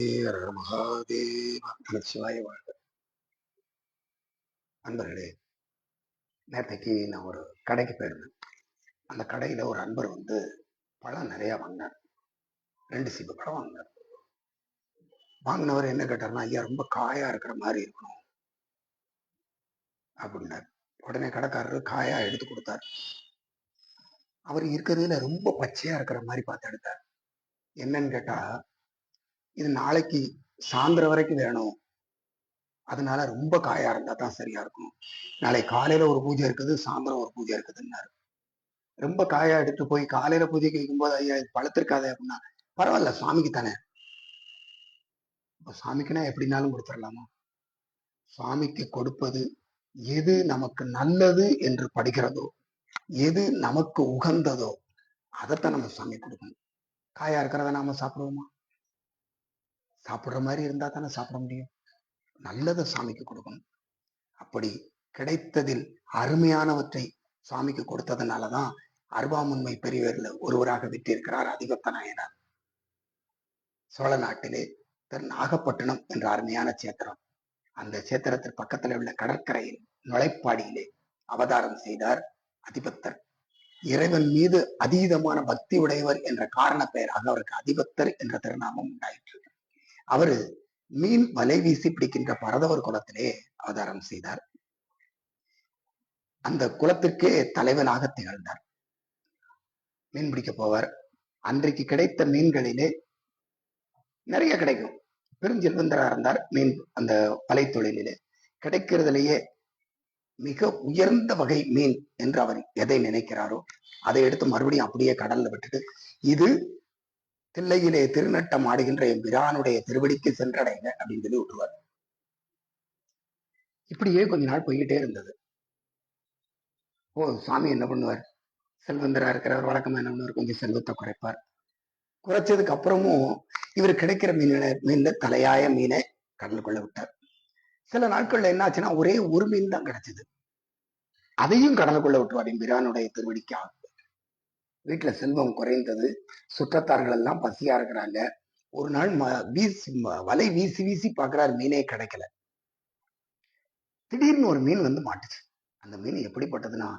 மகாதேவ. நமச்சிவாய வாழ்க அன்பர்களே நேற்றைக்கு நான் ஒரு கடைக்கு போயிருந்தேன். அந்த கடையில ஒரு அன்பர் வந்து பழம் நிறைய வாங்கினார். ரெண்டு சீப்பு பழம் வாங்கினார். வாங்கினவர் என்ன கேட்டார்னா ஐயா ரொம்ப காயா இருக்கிற மாதிரி இருக்கணும். அப்படின்னார். உடனே கடைக்காரரு காயா எடுத்து கொடுத்தார். அவர் இருக்கிறதுல ரொம்ப பச்சையா இருக்கிற மாதிரி பார்த்து எடுத்தார். என்னன்னு கேட்டா இது நாளைக்கு சாயந்தரம் வரைக்கும் வேணும். அதனால ரொம்ப காயா இருந்தா தான் சரியா இருக்கும். நாளை காலையில ஒரு பூஜை இருக்குது சாயந்தரம் ஒரு பூஜை இருக்குதுன்னாரு. ரொம்ப காயா எடுத்து போய் காலையில பூஜைக்கு வைக்கும்போது ஐயா இது பழுத்திருக்காதே அப்படின்னா பரவாயில்ல சாமிக்கு தானே. சாமிக்குன்னா எப்படினாலும் கொடுத்துடலாமா சுவாமிக்கு கொடுப்பது எது நமக்கு நல்லது என்று படுகிறதோ எது நமக்கு உகந்ததோ அதைத்தான் நம்ம சாமி கொடுக்கணும். காயா இருக்கிறத நாம சாப்பிடுவோமா? சாப்பிடுற மாதிரி இருந்தா தானே சாப்பிட முடியும். நல்லதை சாமிக்கு கொடுக்கணும். அப்படி கிடைத்ததில் அருமையானவற்றை சாமிக்கு கொடுத்ததுனாலதான் அருவாமுன்மை பெரியவர்ல ஒருவராக விட்டிருக்கிறார் அதிபத்த நாயனார் சோழ நாட்டிலே திரு நாகப்பட்டினம் என்ற அருமையான சேத்திரம் அந்த சேத்திரத்தின் பக்கத்தில் உள்ள கடற்கரையில் நுழைப்பாடியிலே அவதாரம் செய்தார் அதிபத்தர். இறைவன் மீது அதீதமான பக்தி உடையவர் என்ற காரண பெயராக அவருக்கு அதிபத்தர் என்ற திருநாமம் உண்டாயிற்று. அவரு மீன் வலை வீசி பிடிக்கின்ற பரதவர் குலத்திலே அவதாரம் செய்தார். அந்த குலத்திற்கே தலைவனாக திகழ்ந்தார். மீன் பிடிக்க போவார். அன்றைக்கு கிடைத்த மீன்களிலே நிறைய கிடைக்கும். பெருஞ்செல்வந்தராக இருந்தார். மீன் அந்த வலை தொழிலிலே கிடைக்கிறதுலேயே மிக உயர்ந்த வகை மீன் என்று அவர் எதை நினைக்கிறாரோ அதை எடுத்து மறுபடியும் அப்படியே கடல்ல விட்டுட்டு இது தில்லையிலே திருநட்டம் ஆடுகின்ற என் பிரானுடைய திருவடிக்கு சென்றடைங்க அப்படின்னு சொல்லி விட்டுருவார். இப்படியே கொஞ்ச நாள் போய்கிட்டே இருந்தது. ஓ சாமி என்ன பண்ணுவார்? செல்வந்தரா இருக்கிறவர் வழக்கமா என்ன பண்ணுவார்? கொஞ்சம் செல்வத்தை குறைப்பார். குறைச்சதுக்கு அப்புறமும் இவர் கிடைக்கிற மீன மீன்ல தலையாய மீனை கடலுக்குள்ள விட்டார். சில நாட்கள்ல என்ன ஆச்சுன்னா ஒரே ஒரு மீன் தான் கிடைச்சது. அதையும் கடலுக்குள்ள விட்டுவார் பிரானுடைய திருவடிக்கு வீட்டுல செல்வம் குறைந்தது. சுற்றத்தார்கள் எல்லாம் பசியா இருக்கிறாங்க. ஒரு நாள் வீசி வலை வீசி வீசி பாக்குறாரு. மீனே கிடைக்கல. திடீர்னு ஒரு மீன் வந்து மாட்டுச்சு. அந்த மீன் எப்படிப்பட்டதுன்னா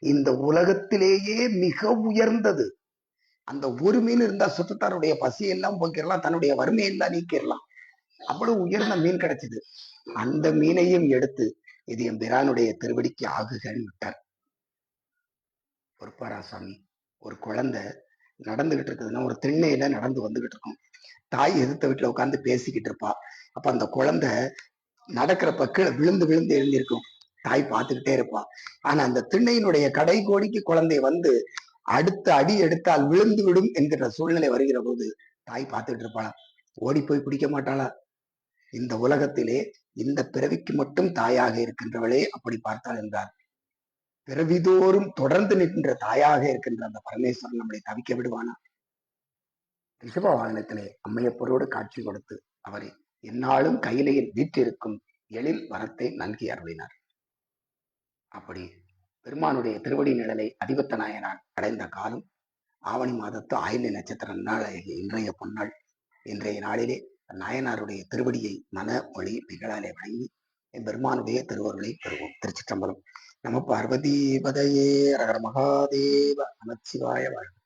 இந்த உலகத்திலேயே மிக உயர்ந்தது. அந்த ஒரு மீன் இருந்தா சுற்றத்தாருடைய பசியெல்லாம் போக்கிடலாம் தன்னுடைய வறுமையெல்லாம் நீக்கிடலாம் அவ்வளவு உயர்ந்த மீன் கிடைச்சது. அந்த மீனையும் எடுத்து இது என் பிரானுடைய திருவடிக்கு ஆகுகன்னு விட்டார். பொறுப்பாராசாமி ஒரு குழந்தை நடந்துகிட்டு இருக்குதுன்னா ஒரு திண்ணையில நடந்து வந்துகிட்டு இருக்கும் தாய் எதிர்த்த வீட்டுல உட்காந்து பேசிக்கிட்டு இருப்பா. அப்ப அந்த குழந்தை நடக்கிறப்ப கீழே விழுந்து விழுந்து எழுந்திருக்கும். தாய் பார்த்துக்கிட்டே இருப்பா. ஆனா அந்த திண்ணையினுடைய கடை கோடிக்கு குழந்தை வந்து அடுத்த அடி எடுத்தால் விழுந்து விடும் என்கிற சூழ்நிலை வருகிற போது தாய் பார்த்துக்கிட்டு இருப்பாளா ஓடி போய் பிடிக்க மாட்டாளா? இந்த உலகத்திலே இந்த பிறவிக்கு மட்டும் தாயாக இருக்கின்றவளே அப்படி பார்த்தாள் என்றார். பிறவிதோறும் தொடர்ந்து நிற்கின்ற தாயாக இருக்கின்ற அந்த பரமேஸ்வரன் நம்மளை தவிக்க விடுவானா? ரிஷப வாகனத்திலே அம்மையப்பரோடு காட்சி கொடுத்து அவரை என்னாலும் கையிலையில் வீற்றிருக்கும் எழில் வரத்தை நல்கி அருளினார். அப்படி பெருமானுடைய திருவடி நிழலை அதிபத்த நாயனார் அடைந்த காலம் ஆவணி மாதத்து ஆயிலை நட்சத்திர நாள் இன்றைய பொன்னாள் இன்றைய நாளிலே நாயனாருடைய திருவடியை மன மொழி நிகழாலே வழங்கி பெருமானுடைய திருவருளை பெறுவோம். திருச்சிற்றம்பலம். நம பார்வதி பதையே ரகர மகாதேவ நமச்சிவாய வாழ்க.